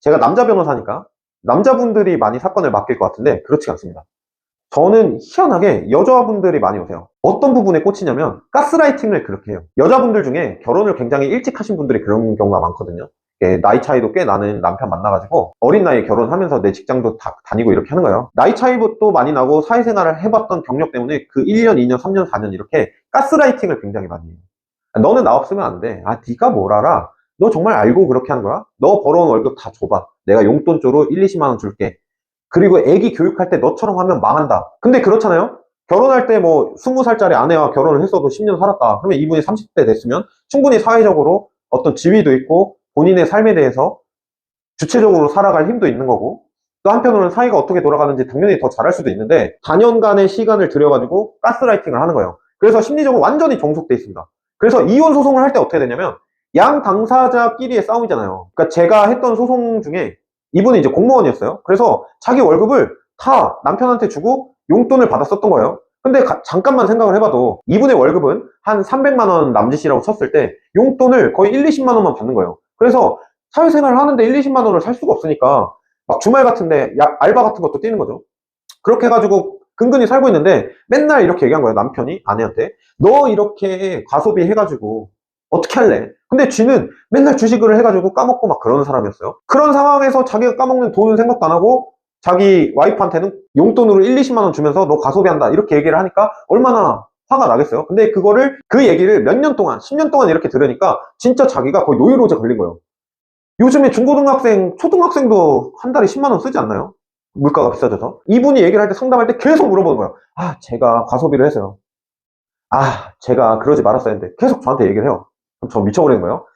제가 남자 변호사니까 남자분들이 많이 사건을 맡길 것 같은데 그렇지 않습니다. 저는 희한하게 여자분들이 많이 오세요. 어떤 부분에 꽂히냐면 가스라이팅을 그렇게 해요. 여자분들 중에 결혼을 굉장히 일찍 하신 분들이 그런 경우가 많거든요. 예, 나이 차이도 꽤 나는 남편 만나가지고 어린 나이에 결혼하면서 내 직장도 다 다니고 이렇게 하는 거예요. 나이 차이도 많이 나고 사회생활을 해봤던 경력 때문에 그 1년, 2년, 3년, 4년 이렇게 가스라이팅을 굉장히 많이 해요. 너는 나 없으면 안 돼. 아, 네가 뭘 알아? 너 정말 알고 그렇게 하는 거야? 너 벌어온 월급 다 줘봐. 내가 용돈 쪽으로 1, 20만 원 줄게. 그리고 애기 교육할 때 너처럼 하면 망한다. 근데 그렇잖아요? 결혼할 때 뭐 20살짜리 아내와 결혼을 했어도 10년 살았다. 그러면 이분이 30대 됐으면 충분히 사회적으로 어떤 지위도 있고 본인의 삶에 대해서 주체적으로 살아갈 힘도 있는 거고 또 한편으로는 사회가 어떻게 돌아가는지 당연히 더 잘할 수도 있는데 단연간의 시간을 들여가지고 가스라이팅을 하는 거예요. 그래서 심리적으로 완전히 종속돼 있습니다. 그래서 이혼 소송을 할 때 어떻게 되냐면 양 당사자끼리의 싸움이잖아요. 그러니까 제가 했던 소송 중에 이분이 이제 공무원이었어요. 그래서 자기 월급을 다 남편한테 주고 용돈을 받았었던 거예요. 근데 가- 잠깐만 생각을 해봐도 이분의 월급은 한 300만 원 남짓이라고 쳤을 때 용돈을 거의 1, 20만 원만 받는 거예요. 그래서 사회생활을 하는데 1, 20만 원을 살 수가 없으니까 막 주말 같은데 야- 알바 같은 것도 뛰는 거죠. 그렇게 해가지고 근근히 살고 있는데 맨날 이렇게 얘기한 거예요. 남편이 아내한테 너 이렇게 과소비 해가지고 어떻게 할래? 근데 쥐는 맨날 주식을 해가지고 까먹고 막 그러는 사람이었어요. 그런 상황에서 자기가 까먹는 돈은 생각도 안 하고 자기 와이프한테는 용돈으로 1, 20만 원 주면서 너 과소비한다 이렇게 얘기를 하니까 얼마나 화가 나겠어요. 근데 그거를 그 얘기를 몇 년 동안 10년 동안 이렇게 들으니까 진짜 자기가 거의 노이로제 걸린 거예요. 요즘에 중고등학생, 초등학생도 한 달에 10만 원 쓰지 않나요? 물가가 비싸져서. 이분이 얘기를 할 때 상담할 때 계속 물어보는 거예요. 아, 제가 과소비를 해서요. 아, 제가 그러지 말았어야 했는데 계속 저한테 얘기를 해요. 저 미쳐버리는 거예요.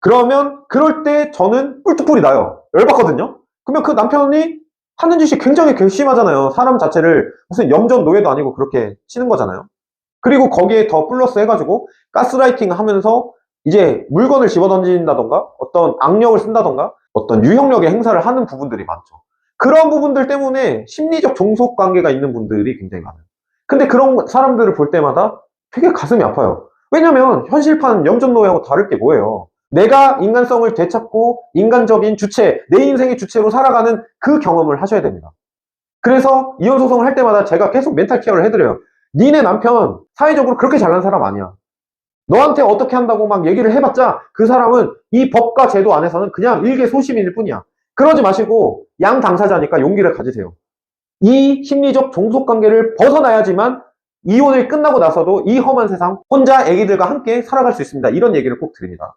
그러면 그럴 때 저는 뿔뚝불이 나요. 열받거든요. 그러면 그 남편이 하는 짓이 굉장히 괘씸하잖아요. 사람 자체를 무슨 염전 노예도 아니고 그렇게 치는 거잖아요. 그리고 거기에 더 플러스 해가지고 가스라이팅 하면서 이제 물건을 집어던진다던가 어떤 악력을 쓴다던가 어떤 유형력의 행사를 하는 부분들이 많죠. 그런 부분들 때문에 심리적 종속 관계가 있는 분들이 굉장히 많아요. 근데 그런 사람들을 볼 때마다 되게 가슴이 아파요. 왜냐면 현실판 염전노예하고 다를 게 뭐예요? 내가 인간성을 되찾고 인간적인 주체, 내 인생의 주체로 살아가는 그 경험을 하셔야 됩니다. 그래서 이혼 소송을 할 때마다 제가 계속 멘탈 케어를 해드려요. 니네 남편 사회적으로 그렇게 잘난 사람 아니야. 너한테 어떻게 한다고 막 얘기를 해봤자 그 사람은 이 법과 제도 안에서는 그냥 일개 소시민일 뿐이야. 그러지 마시고 양 당사자니까 용기를 가지세요. 이 심리적 종속 관계를 벗어나야지만 이혼이 끝나고 나서도 이 험한 세상 혼자 아기들과 함께 살아갈 수 있습니다. 이런 얘기를 꼭 드립니다.